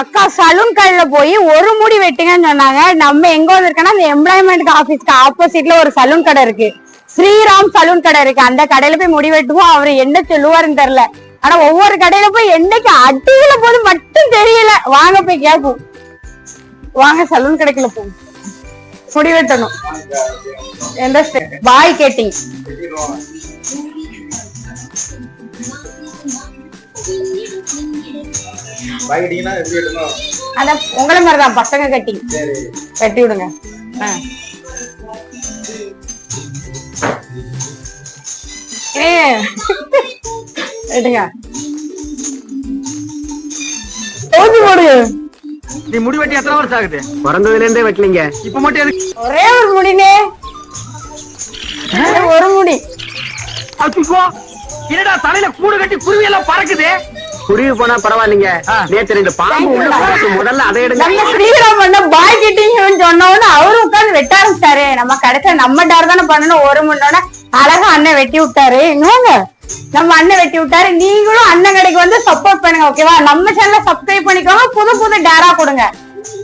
அக்கா சலூன் கடையில போய் ஒரு முடி வெட்டுங்கன்னு சொன்னாங்க. நம்ம எங்க வந்திருக்கோம்னா அந்த எம்ப்ளாய்மெண்ட் ஆபீஸ்க்கு ஆப்போசிட்ல ஒரு சலூன் கடை இருக்கு. ஸ்ரீராம் சலூன் கடை இருக்கு. அந்த கடையில போய் முடி வெட்டுவோம். அவர் என்ன சொல்லுவாருன்னு தெரியல. ஆனா ஒவ்வொரு கடையில போய் என்னைக்கு அடியில போது மட்டும் தெரியல. வாங்க போய் கேட்போம். வாங்க சலூன் கடைக்குள்ள போவோம். முடி வெட்டணும். எந்த பாய் கேட்டிங். பாக்கிட்டீங்கன்னா எப்படி அத உங்களை மாதிரிதான் பசங்க கட்டிங் சரி வெட்டி விடுங்க. ஏ. எடுங்க. நீ முடி வெட்டி எத்தனை வருஷம் ஆகுது? பிறந்ததுல இருந்தே வெட்டலீங்க. இப்ப மட்டும் எதுக்கு? ஒரே ஒரு முடினே. ஒரே ஒரு முடி. அச்சுக்கோ என்னடா தலையில கூடு கட்டி குருவி எல்லாம் பறக்குது? குருவி போனா பரவாயில்லைங்க. நேத்து ரெண்டு பாம்பு. முதல்ல அதை எடுங்க. நம்ம ஸ்ரீராம் பண்ண பாய் கிட்டிங்கன்னு சொன்னோன்னு அவரு உட்கார்ந்து வெட்ட ஆரம்பிச்சிட்டாரு. நம்ம கடைசியா நம்ம டார் தானே பண்ணணும். ஒரு முன்னோட அழகா அண்ணன் வெட்டி விட்டாரு. இன்னொங்க நம்ம அண்ணன் வெட்டி விட்டாரு. நீங்களும் அண்ணன் கடைக்கு வந்து சப்போர்ட் பண்ணுங்க ஓகேவா நம்ம சேனலை சப்ஸ்கிரைப் பண்ணிக்கோங்க. புது புது டேரா கொடுங்க.